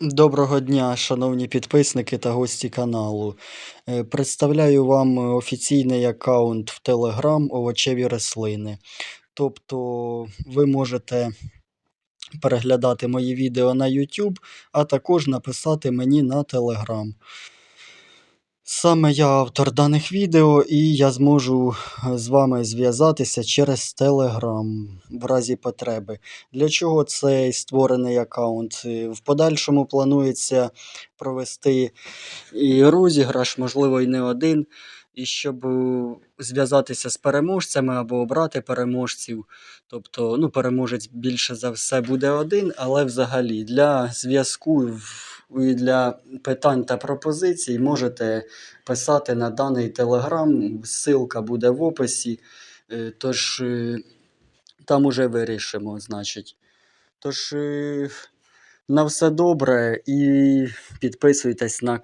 Доброго дня, шановні підписники та гості каналу. Е, Представляю вам офіційний аккаунт в Telegram овочеві рослини. Тобто ви можете переглядати мої відео на YouTube, а також написати мені на Telegram. Саме я автор даних відео, і я зможу е, з вами зв'язатися через Telegram в разі потреби. Для чого цей створений аккаунт? Е, В подальшому планується провести і розіграш, можливо, і не один. І щоб е, зв'язатися з переможцями або обрати переможців. Тобто, ну, переможець більше за все буде один, але взагалі для зв'язку для питань та пропозицій можете писати на даний телеграм. Ссылка буде в описі. Е, Тож е, там уже вирішимо, значить. Тож, е, на все добре і підписуйтесь на канал.